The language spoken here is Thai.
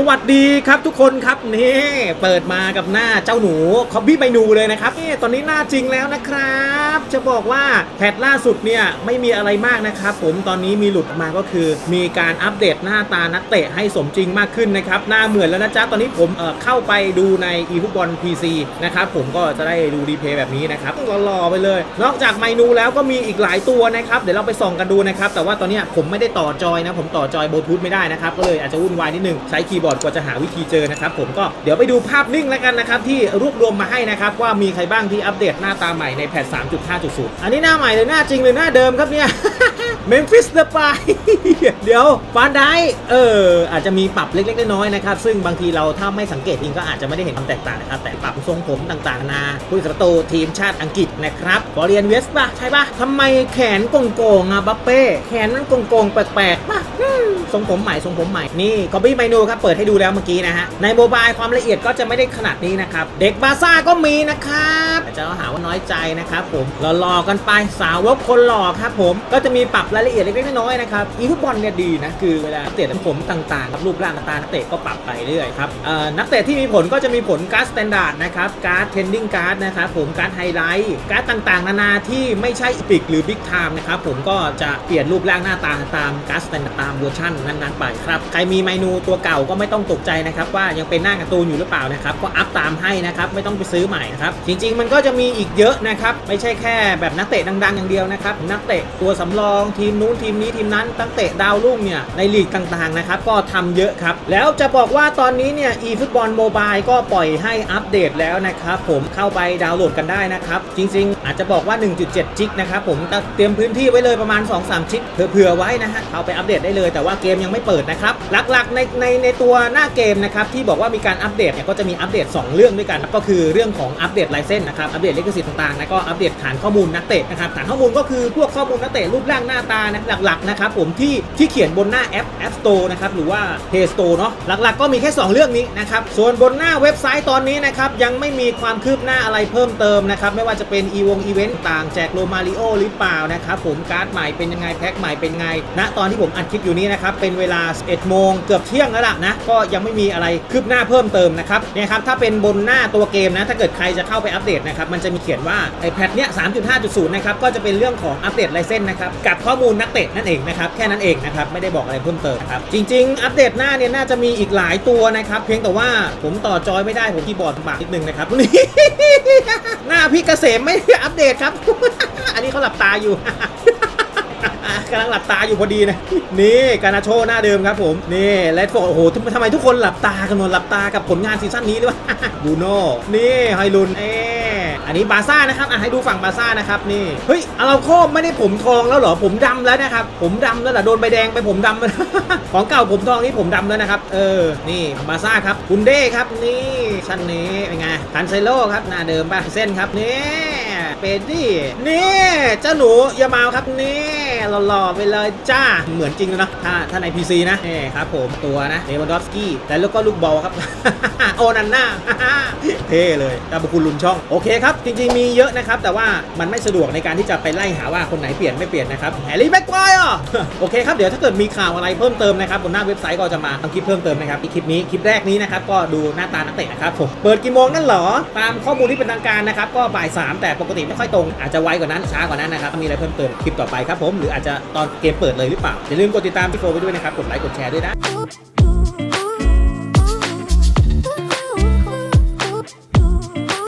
สวัสดีครับทุกคนครับนี่เปิดมากับหน้าเจ้าหนูคอบบี้ไมนูเลยนะครับนี่ตอนนี้หน้าจริงแล้วนะครับ จะบอกว่าแพทล่าสุดเนี่ยไม่มีอะไรมากนะครับ ผมตอนนี้มีหลุดมาก็คือ มีการอัปเดตหน้าตานักเตะให้สมจริงมากขึ้นนะครับหน้าเหมือนแล้วนะจ๊ะตอนนี้ผมเอ่อเข้าไปดูใน e ฟุตบอล PC นะครับผมก็จะได้ดูรีเพย์แบบนี้นะครับหล่อๆไปเลย นอกจากไมนูแล้วก็มีอีกหลายตัวนะครับเดี๋ยวเราไปส่องกันดูนะครับแต่ว่าตอนนี้ผมไม่ได้ต่อจอยนะผมต่อจอยบลูทูธไม่ได้นะครับก็เลยอาจจะวุ่นวายนิดนึงใช้คีย์บอร์ดกว่าจะหาวิธีเจอนะครับผมก็เดี๋ยวไปดูภาพนิ่งแล้วกันนะครับที่รวบรวมมาให้นะครับว่ามีใครบ้างที่อัปเดตหน้าตาใหม่ในแพท3.5.0 อันนี้หน้าใหม่เลยหน้าจริงเลยหน้าเดิมครับเนี่ยเมมฟิสเดอะปายเดี๋ยวฟานได้เอออาจจะมีปรับเล็กๆน้อยๆนะครับ ซึ่งบางทีเราถ้าไม่สังเกตจริงก็อาจจะไม่ได้เห็นความแตกต่างนะครับ แต่ปรับทรงผมต่างๆ นาผู้กษาประตูทีมชาติอังกฤษนะครับบอเรียนเวสป่ะ ใช่ป่ะทำไมแขนโกงๆอะบัปเป้ แขนมันโกงๆ แปลกๆป่ะ ทรงผมใหม่ทรงผมใหม่นี่คอบี้ไมโนครับเปิดให้ดูแล้วเมื่อกี้นะฮะในโมบายความละเอียดก็จะไม่ได้ขนาดนี้นะครับเด็กบาซ่าก็มีนะครับจะหาว่าน้อยใจนะครับผมรอๆกันไปสาวกคนหล่อครับผมก็จะมีปรับรายละเอียดเล็กๆน้อยๆนะครับอีฟุตบอลเนี่ยดีนะคือเวลาเดตผมต่างๆกับรูปร่างต่างๆนักเตะก็ปรับไปเรื่อยครับนักเตะที่มีผลก็จะมีผลการ์ดสแตนดาร์ดนะครับการ์ดเทนดิ้งการ์ดนะครับผมการ์ดไฮไลท์การ์ดต่างๆ นานาที่ไม่ใช่ปิกหรือบิ๊กไทม์นะครับผมก็จะเปลี่ยนรูปร่างหน้าตาตามการ์ดสแตนดาร์ดตามเวอร์ชันนั้นๆไปครับใครมีเมนูตัวเก่าก็ไม่ต้องตกใจนะครับว่ายังเป็นหน้าการ์ตูนอยู่หรือเปล่านะครับก็อัพตามให้นะครับไม่ต้องไปซื้อใหม่นะครับจริง ๆ มันก็จะมีอีกเยอะนะครับไม่ใช่แค่แบบนักเตะดังๆ อย่างเดียวนะครับนักเตะตัวสำรองทีมนู้นทีมนี้ทีมนั้นนักเตะดาวรุ่งเนี่ยในลีกต่างๆนะครับก็ทำเยอะครับแล้วจะบอกว่าตอนนี้เนี่ย eFootball Mobile ก็ปล่อยให้อัปเดตแล้วนะครับผมเข้าไปดาวน์โหลดกันได้นะครับจริง ๆ อาจจะบอกว่า 1.7 จิกนะครับผมเตรียมพื้นที่ไว้เลยประมาณ 2-3 จิกเผื่อๆไว้นะฮะเข้าไปอัปเดตได้เลยแต่ว่าเกมยังไม่เปิดนะครับ หลักๆในในในตัวหน้าเกมนะครับที่บอกว่ามีการอัปเดตเนี่ยก็จะมีอัปเดต 2 เรื่องด้วยกันก็คือเรื่องของอัปเดตลายเส้นนะครับอัปเดตลิขสิทธิ์ต่างๆแล้วก็อัปเดตฐานข้อมูลนักเตะนะครับฐานข้อมูลก็คือพวกข้อมูลนักเตะรูปร่างหน้าตานะหลักๆนะครับผมที่ที่เขียนบนหน้าแอป App Store นะครับหรือว่า Play Store เนาะหลักๆก็มีแค่ 2 เรื่องนี้นะครับส่วนบนหน้าเว็บไซต์ตอนนี้นะครับยังไม่มีความคืบหน้าอะไรเพิ่มเติมนะครับไม่ว่าจะเป็นอีวงอีเวนต์ต่างแจกโลมาริโอหรือเปล่านะครับผมการ์ดใหม่เป็นยังไงแพ็คใหม่เป็นไงณตอนที่ผมอัดคลิปอยู่นี้นะครับเป็นเวลา 11 โมงเกือบเที่ยงแล้วล่ะนะ ก็ยังไม่มีอะไรคืบหน้าเพิ่มเติมนะครับเนี่ยครับถ้าเป็นบนหน้าตัวเกมนะ ถ้าเกิดใครจะเข้าไปอัปเดตนะครับ มันจะมีเขียนว่าไอแพทเนี้ย3.5.0 นะครับ ก็จะเป็นเรื่องของอัปเดตลายเส้นนะครับ กับข้อมูลนักเตะนั่นเองนะครับ แค่นั้นเองนะครับ ไม่ได้บอกอะไรเพิ่มเติมนะครับ จริง ๆ อัปเดตหน้าเนี่ยน่าจะมีอีกหลายตัวนะครับ เพียงแต่ว่าผมต่อจอยไม่ได้ ผมคีย์บอร์ดบากนิดนึงนะครับนี่หน้าพี่เกษมไม่ได้อัปเดตครับ อันนี้เขาหลับตาอยู่ กำลังหลับตาอยู่พอดีนะ นี่การนาโชหน้าเดิมครับผม นี่เลดโฟโอ้โหทำไมทุกคนหลับตากันหมดหลับตากับผลงานซีซั่นนี้ด้วยบูโน่นี่ไฮลุนเอออันนี้บาซ่านะครับอะให้ดูฝั่งบาซ่านะครับนี่เฮ้ยอาราโคไม่ได้ผมทองแล้วเหรอผมดำแล้วนะครับผมดำแล้วเหรอโดนใบแดงไปผมดำของเก่าผมทองนี่ผมดำแล้วนะครับเออนี่บาซ่าครับคุนเด้ครับนี่ชั้นนี้เป็นไงคันเซโลครับหน้าเดิมป่ะเส้นครับนี่ เป็ดี้นี่เจ้าหนูอยามาครับนี่หล่อๆไปเลยจ้าเหมือนจริงเลยนะถ้าถ้าใน PC นะนี่ครับผมตัวนะเลวันดอฟสกี้แล้วก็ลูกบอลครับ โอนันน่าเท่เลยตาบุคุณลุนช่อง โอเคครับ จริงๆมีเยอะนะครับ แต่ว่ามันไม่สะดวกในการที่จะไปไล่หาว่าคนไหนเปลี่ยนไม่เปลี่ยนนะครับแฮร์รี่แม็กควายอะโอเคครับ เดี๋ยวถ้าเกิดมีข่าวอะไรเพิ่มเติมนะครับบนหน้าเว็บไซต์ก็จะมาทำคลิปเพิ่มเติมนะครับคลิปนี้คลิปแรกนี้นะครับก็ดูหน้าตานักเตะนะครับผมเปิดกี่โมงนั่นหรอตามข้อมูลที่เป็นทางการนะครับก็บ่ายสามแต่ปกติไม่ค่อยตรงอาจจะไวกว่านั้นช้ากว่านั้นนะครับมีอะไรเพิ่มเติมคลิปต่อไปครับผมหรืออาจจะตอนเกมเปิดเลยหรือเปล่าอย่าลืมกดติดตามพี่โฟไปด้วยนะครับกดไลค์กดแชร์ด้วยนะ